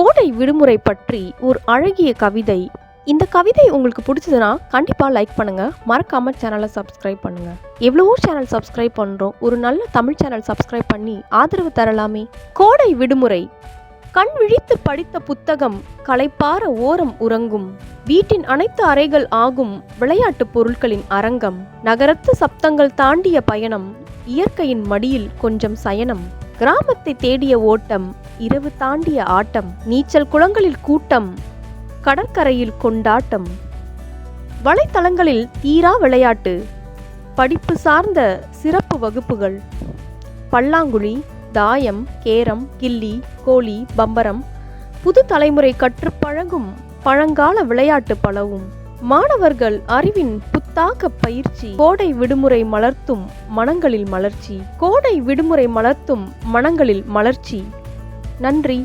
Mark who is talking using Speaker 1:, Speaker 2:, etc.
Speaker 1: கோடை விடுமுறை பற்றி ஒரு அழகிய கவிதை. இந்த கவிதை உங்களுக்கு பிடிச்சதுன்னா கண்டிப்பாக லைக் பண்ணுங்க. மறக்காம சேனலை சப்ஸ்கிரைப் பண்ணுங்க. எவ்வளவோ சேனல் சப்ஸ்கிரைப் பண்ணுறோம் ஒரு நல்ல தமிழ் சேனல் சப்ஸ்கிரைப் பண்ணி ஆதரவு தரலாமே. கோடை விடுமுறை. கண் விழித்து படித்த புத்தகம் களைப்பார ஓரம் உறங்கும். வீட்டின் அனைத்து அறைகள் ஆகும் விளையாட்டு பொருட்களின் அரங்கம். நகரத்து சப்தங்கள் தாண்டிய பயணம் இயற்கையின் மடியில் கொஞ்சம் சயனம். கிராமத்தை தேடிய ஓட்டம் இரவு தாண்டிய ஆட்டம் நீச்சல் குளங்களில் கூட்டம் கடற்கரையில் கொண்டாட்டம். வலைத்தளங்களில் தீரா விளையாட்டு படிப்பு சார்ந்த சிறப்பு வகுப்புகள். பல்லாங்குழி தாயம் கேரம் கில்லி கோழி பம்பரம் புது தலைமுறை கற்றுப் பழகும் பழங்கால விளையாட்டு பலவும். மாணவர்கள் அறிவின் புத்தாக்க பயிற்சி கோடை விடுமுறை மலர்த்தும் மனங்களில் மலர்ச்சி. கோடை விடுமுறை மலர்த்தும் மனங்களில் மலர்ச்சி. நன்றி